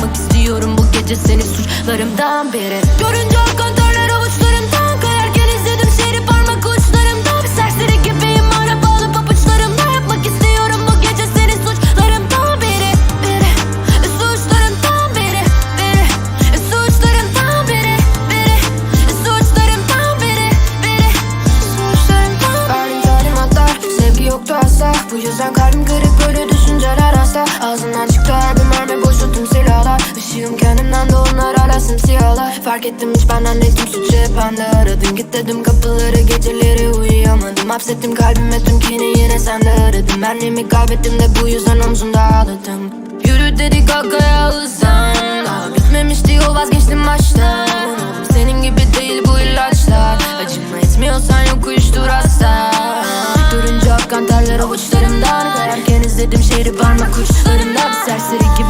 Yapmak istiyorum bu gece seni suçlarımdan beri. Görünce akan terler avuçlarımdan Kayarken izledim şehri parmak uçlarımda Bir serseri gibiyim arabalı papuçlarımda Yapmak istiyorum bu gece seni suçlarımdan beri Biri Suçlarımdan beri Biri Suçlarımdan beri Biri Suçlarımdan beri Biri Suçlarımdan Verdiğin talimatlar sevgi yoktu asla. Bu yüzden kalbim kırık böyle düşünceler hasta Ağzından çıktı Işığım kendimden de onlar hala simsiyahlar Fark ettim hiç benden suçu hep bende aradım. Git dedim kapıları geceleri uyuyamadım. Hapsettim kalbime tüm kini yine sende aradım Benliğimi kaybettim de bu yüzden omzumda ağladım. Yürü dedik akaya hızlan Daha bitmemişti yol vazgeçtim baştan. Senin gibi değil bu ilaçlar. Acıma etmiyorsan yok uyuştur hasta Görünce akan terler avuçlarımdan. Kayarken izledim şehri parmak uçlarımda Bir serseri gibisin